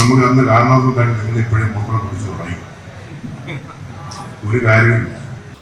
നമുക്ക് അന്ന് കാരണവന്മാർ നിങ്ങൾ ഇപ്പോഴും മൂത്രം കുടിച്ചു തുടങ്ങി ഒരു കാര്യമില്ല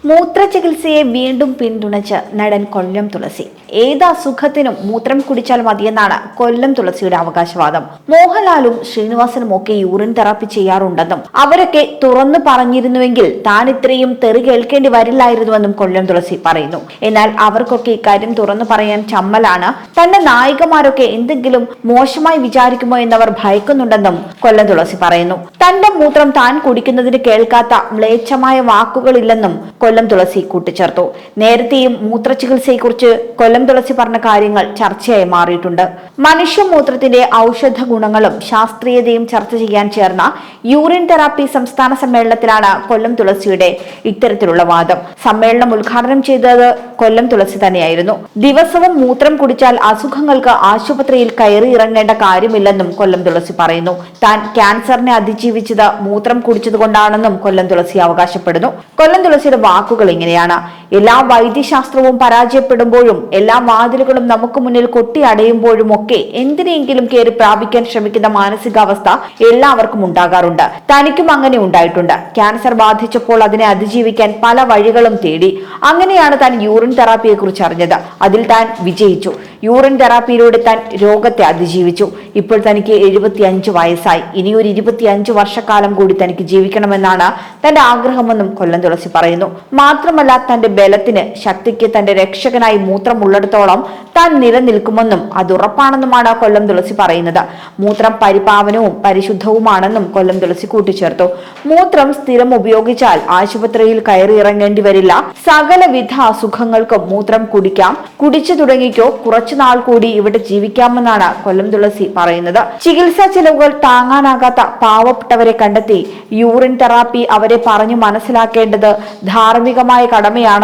മൂത്ര ചികിത്സയെ വീണ്ടും പിന്തുണച്ച് നടൻ കൊല്ലം തുളസി. ഏത് അസുഖത്തിനും മൂത്രം കുടിച്ചാൽ മതിയെന്നാണ് കൊല്ലം തുളസിയുടെ അവകാശവാദം. മോഹൻലാലും ശ്രീനിവാസനും ഒക്കെ യൂറിൻ തെറാപ്പി ചെയ്യാറുണ്ടെന്നും അവരൊക്കെ തുറന്നു പറഞ്ഞിരുന്നുവെങ്കിൽ താൻ ഇത്രയും തെറി കേൾക്കേണ്ടി വരില്ലായിരുന്നുവെന്നും കൊല്ലം തുളസി പറയുന്നു. എന്നാൽ അവർക്കൊക്കെ ഇക്കാര്യം തുറന്നു പറയാൻ ചമ്മലാണ്. തന്റെ നായികമാരൊക്കെ എന്തെങ്കിലും മോശമായി വിചാരിക്കുമോ എന്നവർ ഭയക്കുന്നുണ്ടെന്നും കൊല്ലം തുളസി പറയുന്നു. തന്റെ മൂത്രം താൻ കുടിക്കുന്നതിന് കേൾക്കാത്ത മ്ലേച്ഛമായ വാക്കുകളില്ലെന്നും കൊല്ലം തുളസി കൂട്ടിച്ചേർത്തു. നേരത്തെയും മൂത്ര ചികിത്സയെക്കുറിച്ച് കൊല്ലം തുളസി പറഞ്ഞ കാര്യങ്ങൾ ചർച്ചയായി മാറിയിട്ടുണ്ട്. മനുഷ്യമൂത്രത്തിന്റെ ഔഷധ ഗുണങ്ങളും ശാസ്ത്രീയതയും ചർച്ച ചെയ്യാൻ ചേർന്ന യൂറിൻ തെറാപ്പി സംസ്ഥാന സമ്മേളനത്തിലാണ് കൊല്ലം തുളസിയുടെ ഇത്തരത്തിലുള്ള വാദം. സമ്മേളനം ഉദ്ഘാടനം ചെയ്തത് കൊല്ലം തുളസി തന്നെയായിരുന്നു. ദിവസവും മൂത്രം കുടിച്ചാൽ അസുഖങ്ങൾക്ക് ആശുപത്രിയിൽ കയറി ഇറങ്ങേണ്ട കാര്യമില്ലെന്നും കൊല്ലം തുളസി പറയുന്നു. താൻ ക്യാൻസറിനെ അതിജീവിച്ചത് മൂത്രം കുടിച്ചതുകൊണ്ടാണെന്നും കൊല്ലം തുളസി അവകാശപ്പെടുന്നു. കൊല്ലം തുളസിയുടെ വാക്കുകൾ ഇങ്ങനെയാണ്. എല്ലാ വൈദ്യശാസ്ത്രവും പരാജയപ്പെടുമ്പോഴും എല്ലാ വാതിലുകളും നമുക്ക് മുന്നിൽ കൊട്ടിയടയുമ്പോഴും ഒക്കെ എന്തിനെങ്കിലും കയറി പ്രാപിക്കാൻ ശ്രമിക്കുന്ന മാനസികാവസ്ഥ എല്ലാവർക്കും ഉണ്ടാകാറുണ്ട്. തനിക്കും അങ്ങനെ ഉണ്ടായിട്ടുണ്ട്. ക്യാൻസർ ബാധിച്ചപ്പോൾ അതിനെ അതിജീവിക്കാൻ പല വഴികളും തേടി. അങ്ങനെയാണ് താൻ യൂറിൻ തെറാപ്പിയെ കുറിച്ച് അറിഞ്ഞത്. അതിൽ താൻ വിജയിച്ചു. യൂറിൻ തെറാപ്പിയിലൂടെ താൻ രോഗത്തെ അതിജീവിച്ചു. ഇപ്പോൾ തനിക്ക് എഴുപത്തിയഞ്ച് വയസ്സായി. ഇനിയൊരു ഇരുപത്തിയഞ്ച് വർഷക്കാലം കൂടി തനിക്ക് ജീവിക്കണമെന്നാണ് തന്റെ ആഗ്രഹമെന്നും കൊല്ലം തുളസി പറയുന്നു. മാത്രമല്ല തന്റെ ബലത്തിന് ശക്തിക്ക് തന്റെ രക്ഷകനായി മൂത്രം മൂത്രമുള്ളിടത്തോളം താൻ നിലനിൽക്കുമെന്നും അത് ഉറപ്പാണെന്നുമാണ് കൊല്ലം തുളസി പറയുന്നത്. മൂത്രം പരിപാവനവും പരിശുദ്ധവുമാണെന്നും കൊല്ലം തുളസി കൂട്ടിച്ചേർത്തു. മൂത്രം സ്ഥിരം ഉപയോഗിച്ചാൽ ആശുപത്രിയിൽ കയറി ഇറങ്ങേണ്ടി വരില്ല. സകലവിധ അസുഖങ്ങൾക്കും മൂത്രം കുടിക്കാം. കുടിച്ചു തുടങ്ങിക്കോ കുറച്ചുനാൾ കൂടി ഇവിടെ ജീവിക്കാമെന്നാണ് കൊല്ലം തുളസി പറയുന്നത്. ചികിത്സാ ചെലവുകൾ താങ്ങാനാകാത്ത പാവപ്പെട്ടവരെ കണ്ടെത്തി യൂറിൻ തെറാപ്പി അവരെ പറഞ്ഞു മനസ്സിലാക്കേണ്ടത് ധാർമ്മികമായ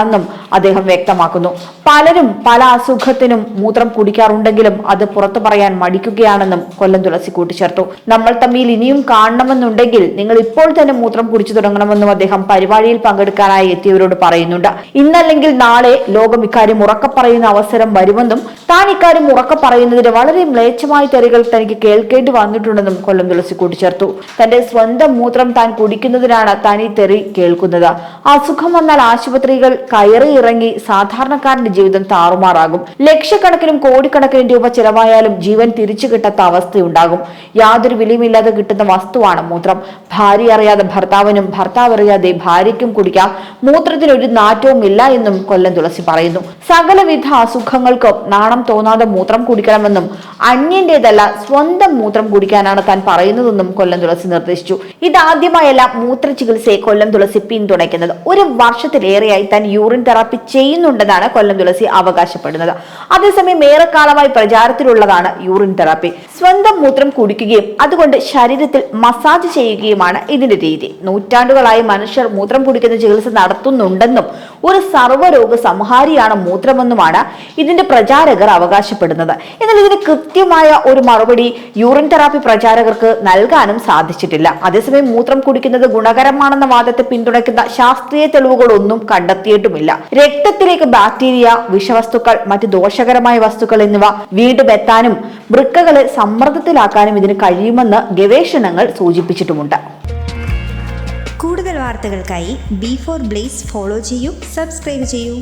കടമയാണെന്നും അദ്ദേഹം വ്യക്തമാക്കുന്നു. പലരും പല അസുഖത്തിനും മൂത്രം കുടിക്കാറുണ്ടെങ്കിലും അത് പുറത്തു പറയാൻ മടിക്കുകയാണെന്നും കൊല്ലം തുളസി കൂട്ടിച്ചേർത്തു. നമ്മൾ തമ്മിൽ ഇനിയും കാണണമെന്നുണ്ടെങ്കിൽ നിങ്ങൾ ഇപ്പോൾ തന്നെ മൂത്രം കുടിച്ചു തുടങ്ങണമെന്നും അദ്ദേഹം പരിപാടിയിൽ പങ്കെടുക്കാനായി എത്തിയവരോട് പറയുന്നുണ്ട്. ഇന്നല്ലെങ്കിൽ നാളെ ലോകം ഇക്കാര്യം ഉറക്കപ്പറയുന്ന അവസരം വരുമെന്നും താൻ ഇക്കാര്യം ഉറക്കെ പറയുന്നതിന് വളരെ മ്ലേച്ഛമായ തെറികൾ തനിക്ക് കേൾക്കേണ്ടി വന്നിട്ടുണ്ടെന്നും കൊല്ലം തുളസി കൂട്ടിച്ചേർത്തു. തന്റെ സ്വന്തം മൂത്രം താൻ കുടിക്കുന്നതിനാണ് താൻ ഈ തെറി കേൾക്കുന്നത്. അസുഖം വന്നാൽ ആശുപത്രികൾ കയറി ഇറങ്ങി സാധാരണക്കാരന്റെ ജീവിതം താറുമാറാകും. ലക്ഷക്കണക്കിനും കോടിക്കണക്കിന് രൂപ ചെലവായാലും ജീവൻ തിരിച്ചു കിട്ടാത്ത അവസ്ഥയുണ്ടാകും. യാതൊരു വിലയുമില്ലാതെ കിട്ടുന്ന വസ്തുവാണ് മൂത്രം. ഭാര്യ അറിയാതെ ഭർത്താവിനും ഭർത്താവ് അറിയാതെ ഭാര്യയ്ക്കും കുടിക്കാം. മൂത്രത്തിന് ഒരു നാറ്റവും ഇല്ല എന്നും കൊല്ലം തുളസി പറയുന്നു. സകലവിധ അസുഖങ്ങൾക്കും നാണം തോന്നാതെ മൂത്രം കുടിക്കണമെന്നും അന്യന്റേതല്ല സ്വന്തം മൂത്രം കുടിക്കാനാണ് താൻ പറയുന്നതെന്നും കൊല്ലം തുളസി നിർദ്ദേശിച്ചു. ഇതാദ്യമായല്ല മൂത്ര ചികിത്സയെ കൊല്ലം തുളസി പിന്തുണയ്ക്കുന്നത്. ഒരു വർഷത്തിലേറെയായി താൻ യൂറിൻ തെറാപ്പി ചെയ്യുന്നുണ്ടെന്നാണ് കൊല്ലം തുളസി അവകാശപ്പെടുന്നത്. അതേസമയം ഏറെക്കാലമായി പ്രചാരത്തിലുള്ളതാണ് യൂറിൻ തെറാപ്പി സ്വന്തം മൂത്രം കുടിക്കുകയും അതുകൊണ്ട് ശരീരത്തിൽ മസാജ് ചെയ്യുകയുമാണ് ഇതിന്റെ രീതി. നൂറ്റാണ്ടുകളായി മനുഷ്യർ മൂത്രം കുടിക്കുന്ന ചികിത്സ നടത്തുന്നുണ്ടെന്നും ഒരു സർവരോഗ സംഹാരിയാണ് മൂത്രമെന്നുമാണ് ഇതിന്റെ അവകാശപ്പെടുന്നത്. എന്നാൽ ഇതിന് കൃത്യമായ ഒരു മറുപടി യൂറിൻ തെറാപ്പി പ്രചാരകർക്ക് നൽകാനും സാധിച്ചിട്ടില്ല. അതേസമയം മൂത്രം കുടിക്കുന്നത് ഗുണകരമാണെന്ന വാദത്തെ പിന്തുണയ്ക്കുന്ന ശാസ്ത്രീയ തെളിവുകളൊന്നും കണ്ടെത്തിയിട്ടുമില്ല. രക്തത്തിലേക്ക് ബാക്ടീരിയ വിഷവസ്തുക്കൾ മറ്റ് ദോഷകരമായ വസ്തുക്കൾ എന്നിവ വീണ്ടും വൃക്കകളെ സമ്മർദ്ദത്തിലാക്കാനും ഇതിന് കഴിയുമെന്ന് ഗവേഷണങ്ങൾ സൂചിപ്പിച്ചിട്ടുമുണ്ട്. കൂടുതൽ വാർത്തകൾക്കായി ബി ഫോർ ബ്ലേസ് ഫോളോ ചെയ്യൂ സബ്സ്ക്രൈബ് ചെയ്യൂ.